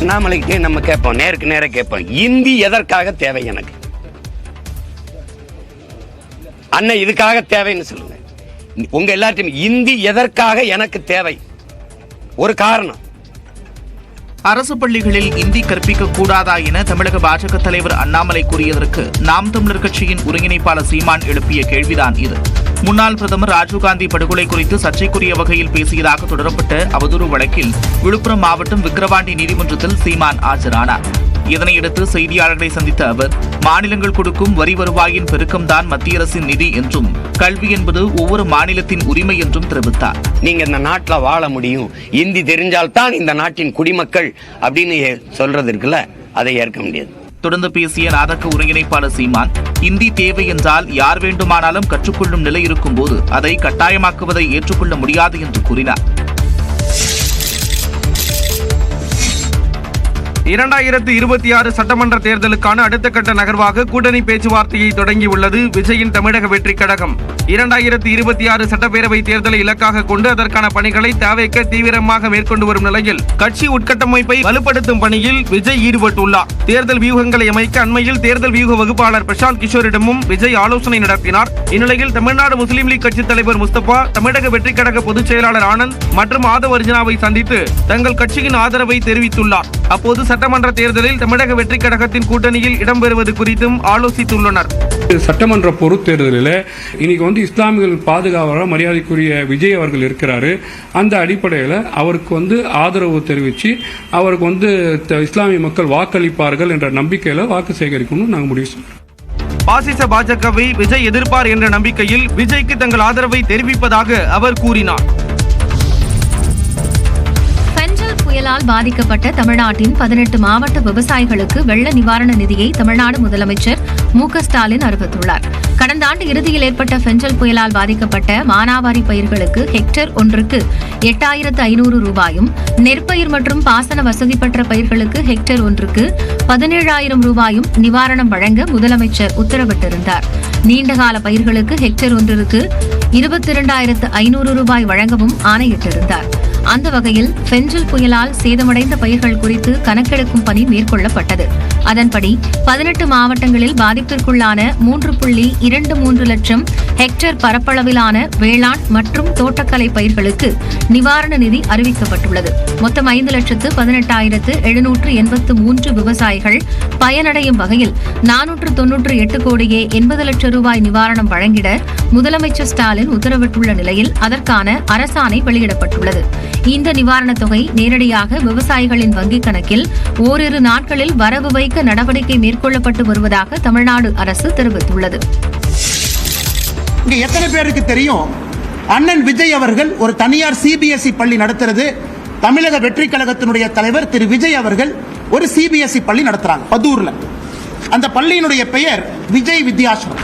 அண்ணாமலைக்கிட்டே நம்ம கேட்போம்? நேருக்கு நேரா கேட்போம். இந்தி எதற்காக தேவை எனக்கு? அண்ணன் இதுக்காக தேவைன்னு சொல்லுங்க. உங்க எல்லாத்தையும் இந்தி எதற்காக எனக்கு தேவை? ஒரு காரணம். அரசு பள்ளிகளில் இந்தி கற்பிக்க கூடாதா என தமிழக பாஜக தலைவர் அண்ணாமலை கூறியதற்கு நாம் தமிழர் கட்சியின் ஒருங்கிணைப்பாளர் சீமான் எழுப்பிய கேள்விதான் இது. முன்னாள் பிரதமர் ராஜீவ்காந்தி படுகொலை குறித்து சர்ச்சைக்குரிய வகையில் பேசியதாக தொடரப்பட்ட அவதூறு வழக்கில் விழுப்புரம் மாவட்டம் விக்கிரவாண்டி நீதிமன்றத்தில் சீமான் ஆஜரானார். இதனையடுத்து செய்தியாளர்களை சந்தித்த அவர் மாநிலங்கள் கொடுக்கும் வரி வருவாயின் பெருக்கம்தான் மத்திய அரசின் நிதி என்றும் கல்வி என்பது ஒவ்வொரு மாநிலத்தின் உரிமை என்றும் தெரிவித்தார். நீங்க இந்த நாட்டில் வாழ முடியும். இந்தி தெரிஞ்சால்தான் இந்த நாட்டின் குடிமக்கள் அப்படின்னு சொல்றது இருக்குல்ல அதை ஏற்க முடியாது. தொடர்ந்து பேசிய நாதக்க ஒருங்கிணைப்பாளர் சீமான் இந்தி தேவை என்றால் யார் வேண்டுமானாலும் கற்றுக்கொள்ளும் நிலை இருக்கும்போது அதை கட்டாயமாக்குவதை ஏற்றுக்கொள்ள முடியாது என்று கூறினார். இரண்டாயிரத்து இருபத்தி ஆறு சட்டமன்ற தேர்தலுக்கான அடுத்த கட்ட நகர்வாக கூட்டணி பேச்சுவார்த்தையை தொடங்கியுள்ளது விஜயின் தமிழக வெற்றி கழகம். இரண்டாயிரத்து இருபத்தி ஆறு சட்டப்பேரவை தேர்தலை இலக்காக கொண்டு அதற்கான பணிகளை தேவைக்க தீவிரமாக மேற்கொண்டு வரும் நிலையில் கட்சி உட்கட்டமைப்பை வலுப்படுத்தும் பணியில் விஜய் ஈடுபட்டுள்ளார். தேர்தல் வியூகங்களை அமைக்க அண்மையில் தேர்தல் வியூக வகுப்பாளர் பிரசாந்த் கிஷோரிடமும் விஜய் ஆலோசனை நடத்தினார். இந்நிலையில் தமிழ்நாடு முஸ்லீம் லீக் கட்சித் தலைவர் முஸ்தபா தமிழக வெற்றி கழக பொதுச் செயலாளர் ஆனந்த் மற்றும் ஆதவ் அர்ஜுனாவை சந்தித்து தங்கள் கட்சியின் ஆதரவை தெரிவித்துள்ளார். அப்போது சட்டமன்ற தேர்தலில் தமிழக வெற்றி கழகத்தின் கூட்டணியில் இடம்பெறுவது குறித்தும் ஆலோசித்துள்ளனர். சட்டமன்ற பொறுத்தேர்தலில் இன்னைக்கு வந்து இஸ்லாமியர்கள் பாதுகாவலர் மரியாதைக்குரிய விஜய் அவர்கள் இருக்கிறாரு. அந்த அடிப்படையில் அவருக்கு வந்து ஆதரவு தெரிவித்து அவருக்கு வந்து இஸ்லாமிய மக்கள் வாக்களிப்பார்கள் என்ற நம்பிக்கையில் வாக்கு சேகரிக்கணும்னு நாங்கள் முடிவு செய்கிறோம் பாசிச பாஜகவை விஜய் எதிர்ப்பார் என்ற நம்பிக்கையில் விஜய்க்கு தங்கள் ஆதரவை தெரிவிப்பதாக அவர் கூறினார். புயலால் பாதிக்கப்பட்ட தமிழ்நாட்டின் பதினெட்டு மாவட்ட விவசாயிகளுக்கு வெள்ள நிவாரண நிதியை தமிழ்நாடு முதலமைச்சர் மு க ஸ்டாலின் அறிவித்துள்ளார். கடந்த ஆண்டு இறுதியில் ஏற்பட்ட பெஞ்சல் புயலால் பாதிக்கப்பட்ட மானாவாரி பயிர்களுக்கு ஹெக்டேர் ஒன்றுக்கு எட்டாயிரத்து ஐநூறு ரூபாயும் நெற்பயிர் மற்றும் பாசன வசதி பெற்ற பயிர்களுக்கு ஹெக்டேர் ஒன்றுக்கு பதினேழாயிரம் ரூபாயும் நிவாரணம் வழங்க முதலமைச்சர் உத்தரவிட்டிருந்தார். நீண்டகால பயிர்களுக்கு ஹெக்டேர் ஒன்றிற்கு இருபத்தி இரண்டாயிரத்து ஐநூறு ரூபாய் வழங்கவும் ஆணையிட்டிருந்தார். அந்த வகையில் பெஞ்சல் புயலால் சேதமடைந்த பயிர்கள் குறித்து கணக்கெடுக்கும் பணி மேற்கொள்ளப்பட்டது. அதன்படி பதினெட்டு மாவட்டங்களில் பாதிப்பிற்குள்ளான மூன்று புள்ளி இரண்டு மூன்று லட்சம் ஹெக்டேர் பரப்பளவிலான வேளாண் மற்றும் தோட்டக்கலை பயிர்களுக்கு நிவாரண நிதி அறிவிக்கப்பட்டுள்ளது. மொத்தம் ஐந்து லட்சத்து பதினெட்டாயிரத்து எழுநூற்று எண்பத்து மூன்று விவசாயிகள் பயனடையும் வகையில் நானூற்று தொன்னூற்று எட்டு கோடியே எண்பது லட்சம் ரூபாய் நிவாரணம் வழங்கிட முதலமைச்சர் ஸ்டாலின் உத்தரவிட்டுள்ள நிலையில் அதற்கான அரசாணை வெளியிடப்பட்டுள்ளது. இந்த நிவாரணத் தொகை நேரடியாக விவசாயிகளின் வங்கிக் கணக்கில் ஓரிரு நாட்களில் வரவு வைக்க நடவடிக்கை மேற்கொள்ளப்பட்டு வருவதாக தமிழ்நாடு அரசு தெரிவித்துள்ளது. இங்க எத்தனை பேருக்கு தெரியும்? அண்ணன் விஜய் அவர்கள் ஒரு தனியார் சிபிஎஸ்இ பள்ளி நடத்துறது. தமிழக வெற்றி கழகத்தினுடைய தலைவர் திரு விஜய் அவர்கள் ஒரு சிபிஎஸ்இ பள்ளி நடத்துறாங்க பதூர்ல. அந்த பள்ளியினுடைய பெயர் விஜய் வித்யாசிரம்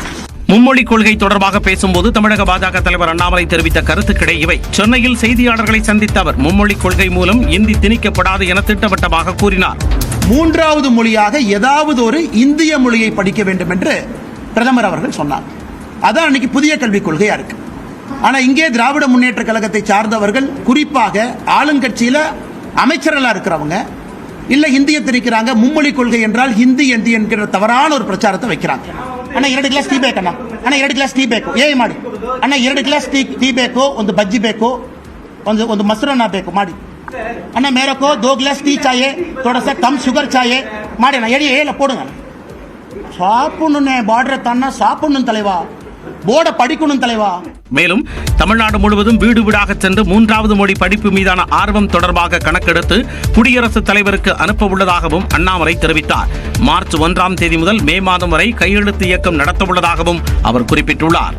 மும்மொழி கொள்கை தொடர்பாக பேசும்போது தமிழக பாஜக தலைவர் அண்ணாமலை தெரிவித்த கருத்துக்களே இவை. சென்னையில் செய்தியாளர்களை சந்தித்த அவர் மும்மொழி கொள்கை மூலம் இந்தி திணிக்கப்படாது என திட்டவட்டமாக கூறினார். மூன்றாவது மொழியாக ஏதாவது ஒரு இந்திய மொழியை படிக்க வேண்டும் என்று பிரதமர் அவர்கள் சொன்னார். அதான் அன்னைக்கு புதிய கல்விக் கொள்கையாக இருக்குது ஆனால் இங்கே திராவிட முன்னேற்ற கழகத்தை சார்ந்தவர்கள் குறிப்பாக ஆளுங்கட்சியில் அமைச்சர்களாக இருக்கிறவங்க இல்லை இந்திய திரிக்கிறாங்க மும்மொழி கொள்கை என்றால் ஹிந்தி என்று என்கிற தவறான ஒரு பிரச்சாரத்தை வைக்கிறாங்க. அண்ணா ಎರಡು கிளாஸ் டீ ಬೇಕಣ್ಣ அண்ணா. ಎರಡು ಗ್ಲಾಸ್ ಟೀ ಬೇಕು ಏ ಮಾಡಿ ಅಣ್ಣ ಎರಡು ಗ್ಲಾಸ್ ಟೀ டீ ಬೇಕು ಒಂದು ಬಜ್ಜಿ ಬೇಕು ಒಂದು ಒಂದು ಮೊಸರನ್ನ ಬೇಕು ಮಾಡಿ ಅಣ್ಣ ಮೇರಕೋ ದೋ ಗ್ಲಾಸ್ ಟೀ ಚಾಯೆ ಥೋಡಾ ಸಾ ಕಮ್ ಶುಗರ್ ಚಾಯೆ ಮಾಡಿ ಅಣ್ಣ ಎಡಿ ಹೇಳ ಪೋಡುಂಗ சாப்பிடணுண்ணே பார்டரை தானா சாப்பிடணும் தலைவா. போர்டை படிக்கணும் தலைவா. மேலும் தமிழ்நாடு முழுவதும் வீடு வீடாக சென்று மூன்றாவது மொழி படிப்பு மீதான ஆர்வம் தொடர்பாக கணக்கெடுத்து குடியரசுத் தலைவருக்கு அனுப்ப உள்ளதாகவும் அண்ணாமலை தெரிவித்தார். மார்ச் ஒன்றாம் தேதி முதல் மே மாதம் வரை கையெழுத்து இயக்கம் நடத்த உள்ளதாகவும் அவர் குறிப்பிட்டுள்ளார்.